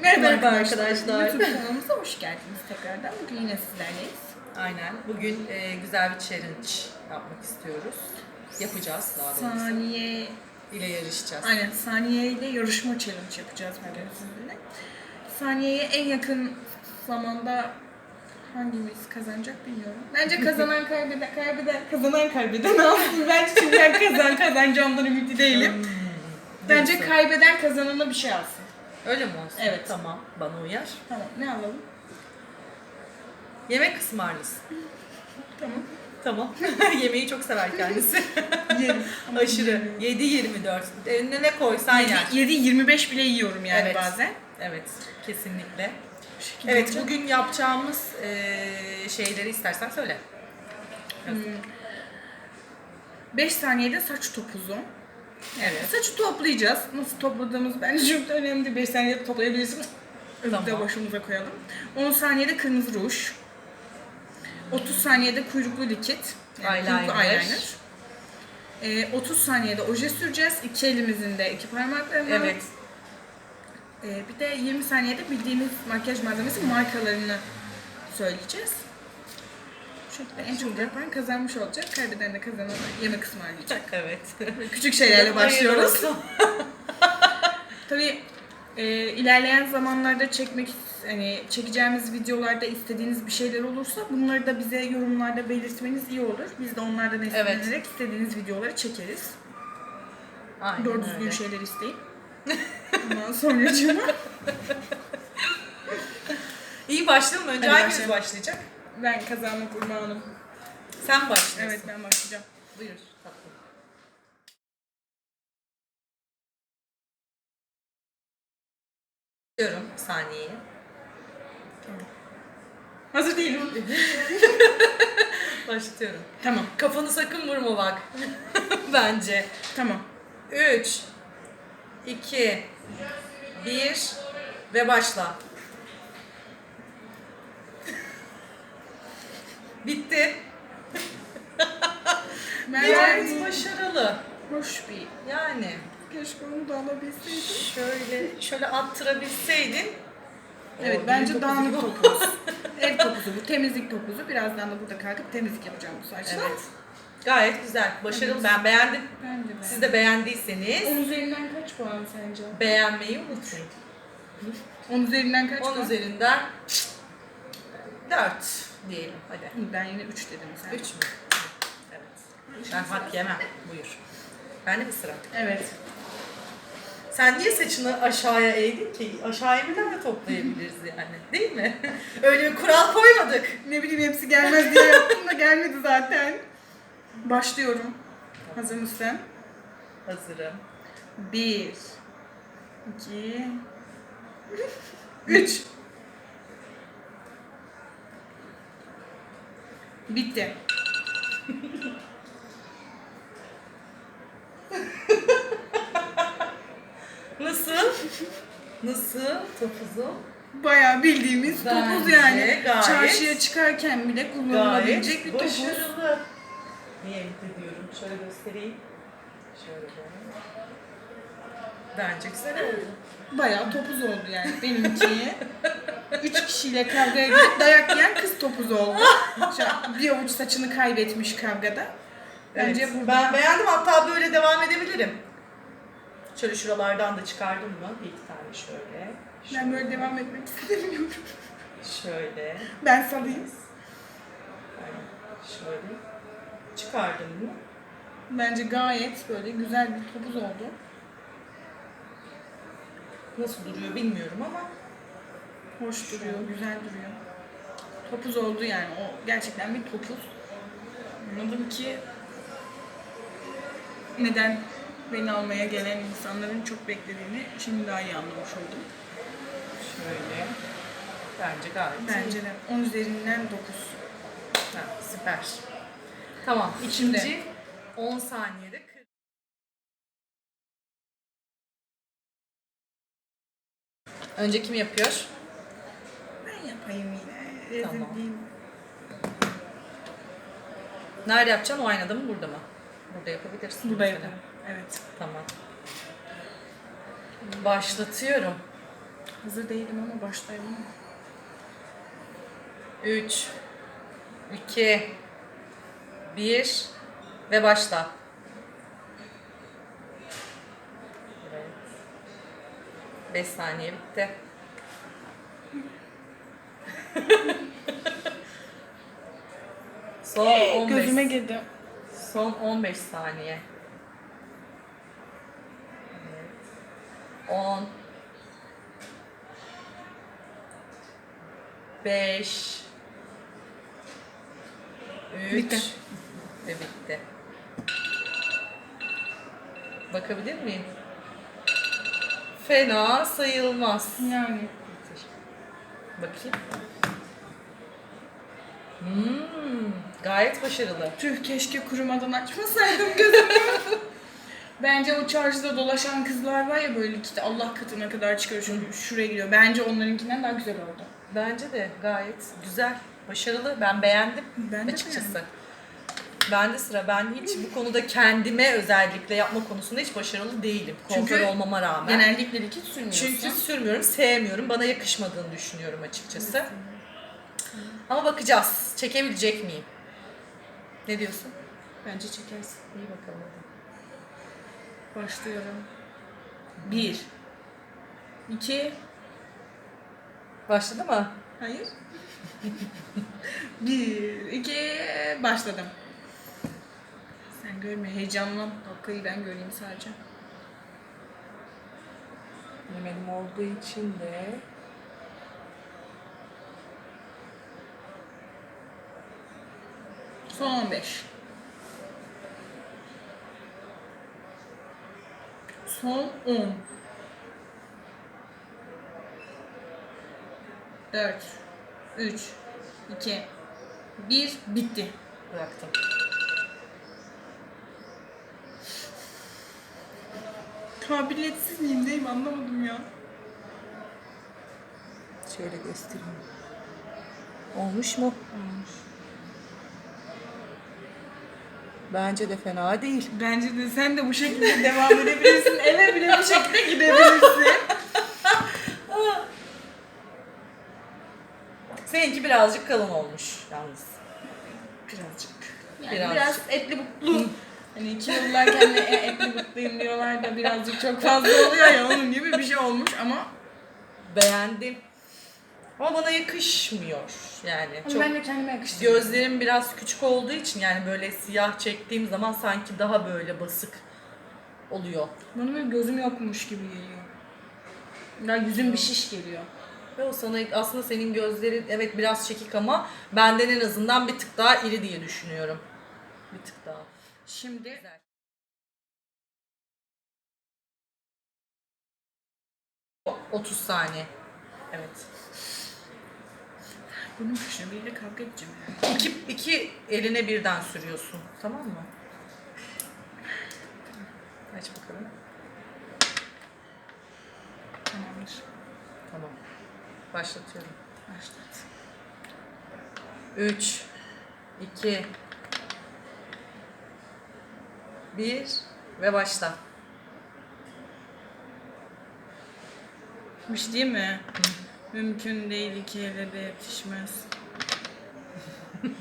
Merhaba Merhaba arkadaşlar. YouTube kanalımıza hoş geldiniz tekrardan. Bugün yine sizlerleyiz. Aynen. Bugün e, güzel bir challenge yapmak istiyoruz. Yapacağız daha doğrusu. Saniye, ile yarışacağız. aynen saniye ile yarışma challenge yapacağız bugün sizinle. Saniyeye en yakın zamanda hangimiz kazanacak bilmiyorum. Bence kazanan kaybeden, kaybeden, kazanan kaybeden ne yapsın? Bence şimdiden kazan kazanacağımdan ümitli değilim. Hmm, Bence kaybeden kazanana bir şey alsın. Öyle mi olsun? Evet. Tamam. Bana uyar. Tamam ne alalım? Yemek ısmarlasın. Tamam. Tamam. Yemeği çok sever kendisi. Yerim. Aşırı. 7-24. Önüne ne koysan yer. 7-25 bile yiyorum yani Evet. bazen. Evet. Kesinlikle. Bu Evet. olacak. Bugün yapacağımız e, şeyleri istersen söyle. 5 saniyede saç topuzu. Evet. Saçı toplayacağız. Nasıl topladığımız bence çok da önemli. 5 saniyede toplayabilirsin. Tamam. Tamam. başımıza koyalım. 10 saniyede kırmızı ruj. 30 saniyede kuyruklu likit. Eyeliner. kuyruklu eyeliner. Ee, 30 saniyede oje süreceğiz. İki elimizin de iki parmaklarına. Evet. Ee, bir de 20 saniyede bildiğimiz makyaj malzemesi markalarını söyleyeceğiz. Şekilde en çok yapan kazanmış olacak. Kaybeden de kazanana yemek ısmarlayacak. Evet. Küçük şeylerle başlıyoruz. Tabii e, ilerleyen zamanlarda çekmek hani çekeceğimiz videolarda istediğiniz bir şeyler olursa bunları da bize yorumlarda belirtmeniz iyi olur. Biz de onlardan esinlenerek istediğiniz videoları çekeriz. Aynen Doğru düzgün öyle. şeyler isteyin. Ondan sonracığıma İyi başlayalım. Önce Hadi hangimiz başlayalım. başlayacak? Ben kazanmak kurbanım. Sen başlıyorsun. Evet ben başlayacağım. Buyur tatlım. Diyorum saniyeyi. Hazır değilim. Başlatıyorum. tamam. Kafanı sakın vurma bak. Bence. Tamam. 3 2 1 ve başla. Bitti. Gayet başarılı. hoş bir. Yani Keşke onu da alabilseydim. şöyle şöyle attırabilseydin. Evet O bence dağınık gibi. topuz. Ev topuzu bu. Temizlik topuzu. Birazdan da burada kalkıp temizlik yapacağım bu saçla. Evet. Gayet güzel. Başarılı. Evet. Ben beğendim. Bence de. Siz de beğendiyseniz 10 üzerinden kaç puan sence? beğenmeyi unutmayın. 10 üzerinden kaç 10 puan? üzerinden 4 diyelim. Hadi. Ben yine 3 dedim sen. 3 mü? Evet. Ben hak yemem. Buyur. Bende mi sıra? Evet. Sen niye saçını aşağıya eğdin ki? Aşağıya bile mi toplayabiliriz yani? Değil mi? Öyle bir kural koymadık. Ne bileyim hepsi gelmez diye yaptım da gelmedi zaten. Başlıyorum. Hazır mısın? Hazırım. 1 2 3 Bitti. Nasıl? Nasıl? Topuzu? Bayağı bildiğimiz Bence topuz yani. gayet- Çarşıya çıkarken bile kullanılabilecek bir Gayet topuz. başarılı. Niye ediyorum? Şöyle göstereyim. Şöyle. Bence güzel oldu. Bayağı topuz oldu yani benimki. Üç kişiyle kavga edip dayak yiyen kız topuz oldu. Bir avuç saçını kaybetmiş kavgada. Bence evet. burada Ben beğendim hatta böyle devam edebilirim. Şöyle şuralardan da çıkardım mı? Bir iki tane şöyle. ben böyle devam etmek istemiyorum. Şöyle. Ben salayım. Şöyle. Çıkardım mı? Bence gayet böyle güzel bir topuz oldu. Nasıl duruyor bilmiyorum ama. Hoş duruyor, güzel duruyor. Topuz oldu yani. O gerçekten bir topuz. Anladım ki neden beni almaya gelen insanların çok beklediğini şimdi daha iyi anlamış oldum. Şöyle. Bence gayet iyi. Bence de 10 üzerinden 9. Ha, süper. Tamam. Şimdi- İkinci 10 saniyede Önce kim yapıyor? Ben yapayım yine. Rezil Tamam. değilim. Nerede yapacaksın? O aynada mı burada mı? Burada yapabilirsin. Burada mesela. yapalım. Evet. Tamam. Başlatıyorum. Hazır değilim ama başlayalım mı? 3 2 1 ve başla. Evet. 5 saniye bitti. Son 15. Gözüme girdi. Son 15 saniye. Evet. 10 5 3 Bitti. ve bitti. Bakabilir miyim? Fena sayılmaz. Yani. Bakayım. Hmm, gayet başarılı. Tüh keşke kurumadan açmasaydım gözümü. Bence o çarşıda dolaşan kızlar var ya böyle işte Allah katına kadar çıkıyor çünkü şuraya gidiyor. Bence onlarınkinden daha güzel oldu. Bence de gayet güzel, başarılı. Ben beğendim Ben de açıkçası. beğendim. Ben de sıra. Ben hiç bu konuda kendime özellikle yapma konusunda hiç başarılı değilim. Çünkü olmama rağmen. Genellikle dikit sürmüyorsun. Çünkü sürmüyorum, sevmiyorum. Bana yakışmadığını düşünüyorum açıkçası. Ama bakacağız. Çekebilecek miyim? Ne diyorsun? Bence çekersin. İyi bakalım hadi. Başlıyorum. Bir. İki. Başladı mı? Hayır. Bir, iki, başladım. Sen görme, heyecanlan. Dakikayı ben göreyim sadece. Yemedim olduğu için de Son 15. Son 10. 4 3 2 1 bitti. bıraktım. Kabiliyetsiz miyim neyim anlamadım ya. Şöyle göstereyim. Olmuş mu? Olmuş. Bence de fena değil. Bence de sen de bu şekilde devam edebilirsin. Eve bile bu şekilde gidebilirsin. Seninki birazcık kalın olmuş yalnız. Birazcık. Yani Birazcık. biraz etli butlu. Hani iki yıllarken de e, diyorlar da birazcık çok fazla oluyor ya onun gibi bir şey olmuş ama Beğendim. Ama bana yakışmıyor yani. Ama Çok ben de kendime yakıştırdım. gözlerim biraz küçük olduğu için yani böyle siyah çektiğim zaman sanki daha böyle basık oluyor. Bana böyle gözüm yokmuş gibi geliyor. Ya yüzüm bir şiş geliyor. Ve o sana aslında senin gözlerin evet biraz çekik ama benden en azından bir tık daha iri diye düşünüyorum. Bir tık daha. Şimdi Güzel. 30 saniye. Evet. bunun peşine biriyle kavga edeceğim. İki, iki eline birden sürüyorsun. Tamam mı? Aç bakalım. Tamamdır. Tamam. Başlatıyorum. Başlat. 3 2 1 ve başla. Şey değil mi? Mümkün değil iki ele de yetişmez.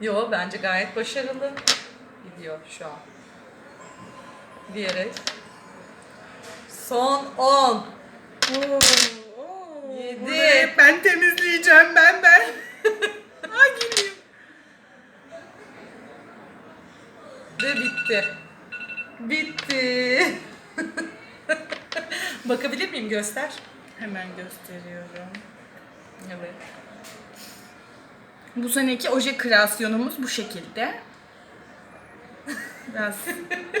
Yo bence gayet başarılı gidiyor şu an. Diyerek. Son 10. Oo, oo, Yedi. burayı ben temizleyeceğim ben ben. Ay gülüyorum. Ve bitti. Bitti. Bakabilir miyim? Göster. Hemen gösteriyorum. Evet. Bu seneki oje kreasyonumuz bu şekilde. Biraz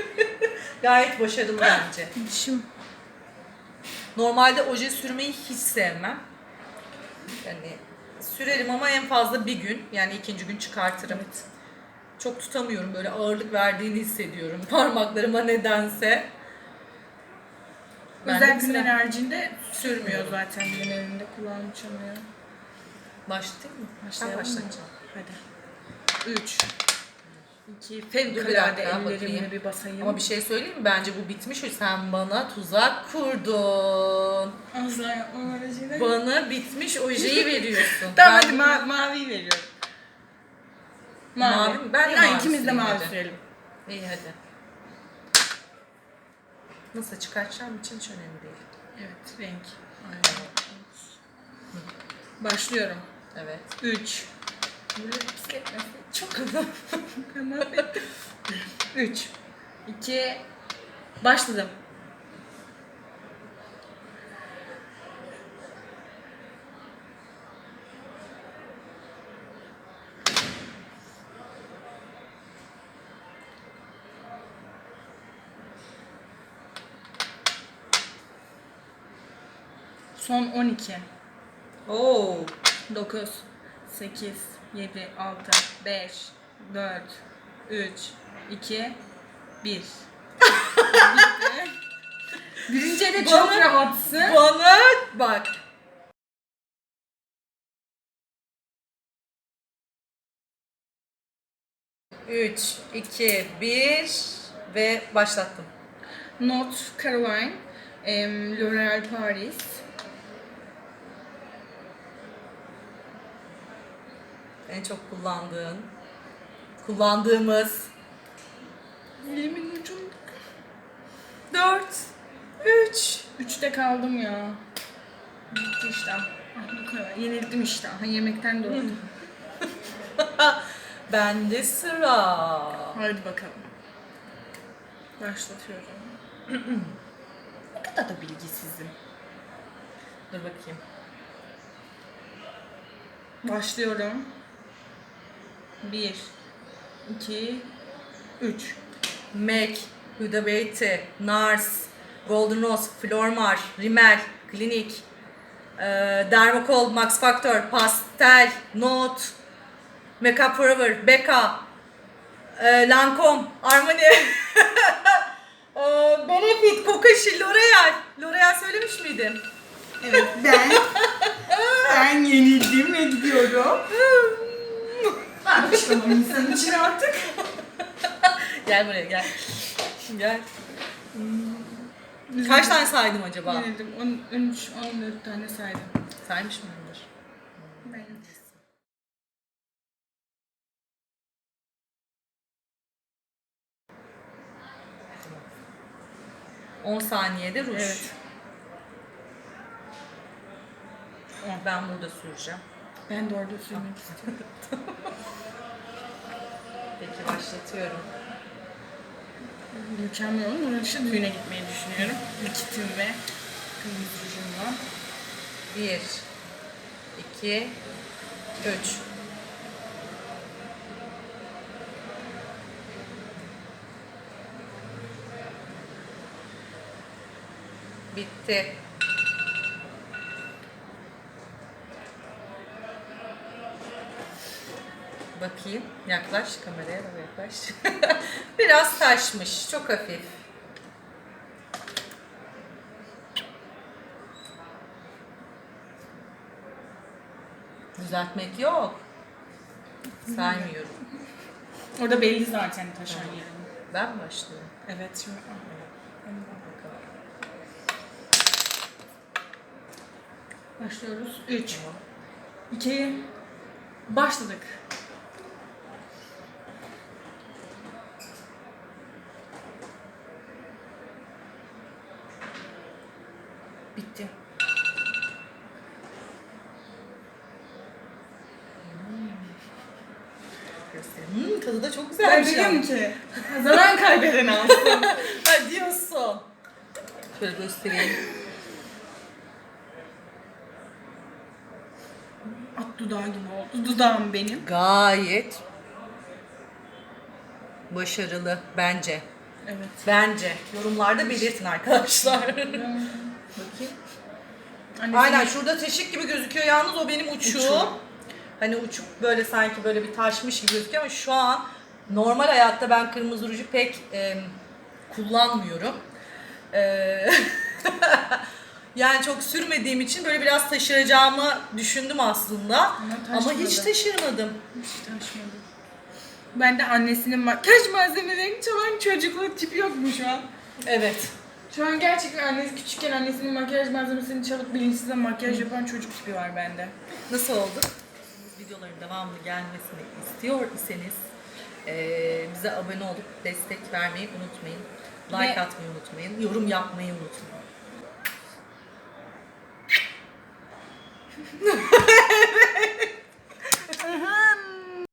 Gayet başarılı bence. dişim Normalde oje sürmeyi hiç sevmem. Yani sürerim ama en fazla bir gün. Yani ikinci gün çıkartırım. Çok tutamıyorum. Böyle ağırlık verdiğini hissediyorum parmaklarıma nedense. Özel mesela- haricinde sürmüyor zaten genelinde kulağım çalıyor. Başlayayım mı? Başlayalım Ben başlayacağım. Hadi. 3 İki. Fevkalade ellerimle bir basayım. Ama bir şey söyleyeyim mi? Bence bu bitmiş. Sen bana tuzak kurdun. Asla yapmam öyle şeyler. Bana bitmiş ojeyi veriyorsun. Tamam Ben- hadi ma- maviyi veriyorum. Mavi. Mavi? Ben de mavi ikimiz de mavi sürelim. İyi hadi. Nasıl çıkartacağım için hiç önemli değil. Evet renk. Aynen. Başlıyorum. Evet. 3. Böyle hepsi etmesin. Çok hızlı. Ben mahvettim. 3. 2. Başladım. Son 12. Oo. 9, 8, 7, 6, 5, 4, 3, 2, 1. Bitti. Birinci ele çok Bana- rahatsın. Bana bak. Üç, iki, bir ve başlattım. Not Caroline, em, L'Oréal Paris. En çok kullandığın, kullandığımız Dilimin ucunda. dört, üç. Üçte kaldım ya. Bitti işte. Ah, bu kadar. Yenildim işte. Ha, yemekten doydum. Bende sıra. Haydi bakalım. Başlatıyorum. ne kadar da bilgisizim. Dur bakayım. Başlıyorum. 1 2 3 MAC, Huda Beauty, NARS, Golden Rose, Flormar, Rimmel, Clinique, e, Dermacol, Max Factor, Pastel, Note, Makeup Forever, Becca, e, Lancome, Armani, e, Benefit, Kokashi, L'Oreal. L'Oreal söylemiş miydim? Evet ben ben yenildim ve gidiyorum. Başlamam insanın için artık. Gel buraya gel. Gel. Kaç tane saydım acaba? Yenildim. 13 14 tane saydım. Saymış mıyımdır? Ben üç. 10 saniyede ruj. Evet. Ben burada süreceğim. Ben de orada sürmek istiyorum. Peki başlatıyorum. Mükemmel olur. Bunun için düğüne gitmeyi düşünüyorum. Likitim ve kırmızı rujumla. 1 2 3 Bitti. Bakayım. Yaklaş kameraya da yaklaş. Biraz taşmış. Çok hafif. Düzeltmek yok. Saymıyorum. Orada belli zaten taşan yerim. Ben mi başlıyorum? Evet şimdi. Başlıyoruz. 3 2 Başladık. Bitti. Hmm, tadı da çok Ben güzelmiş diyorum yani. ki kazanan kaybeden alsın. Ha diyorsun. Şöyle göstereyim. At dudağı gibi oldu. Dudağım benim. Gayet başarılı bence. Evet. Bence. Yorumlarda belirtin arkadaşlar. Bakayım. Annesi Aynen şurada teşik gibi gözüküyor yalnız o benim uçuğum. Uçuğu. Hani uçuk böyle sanki böyle bir taşmış gibi gözüküyor ama şu an normal hayatta ben kırmızı ruju pek e, kullanmıyorum. E, yani çok sürmediğim için böyle biraz taşıracağımı düşündüm aslında. Ama Ama hiç taşırmadım. Hiç taşmadı. Ben de annesinin makyaj malzemelerini çalan çocukluğu tipi yok mu şu an? Evet. Şu an gerçekten annesi küçükken annesinin makyaj malzemesini çalıp bilinçsizden makyaj yapan çocuk tipi var bende. Nasıl oldu? Videoların devamlı gelmesini istiyor iseniz eee, bize abone olup destek vermeyi unutmayın. Like Ve- atmayı unutmayın. Yorum yapmayı unutmayın.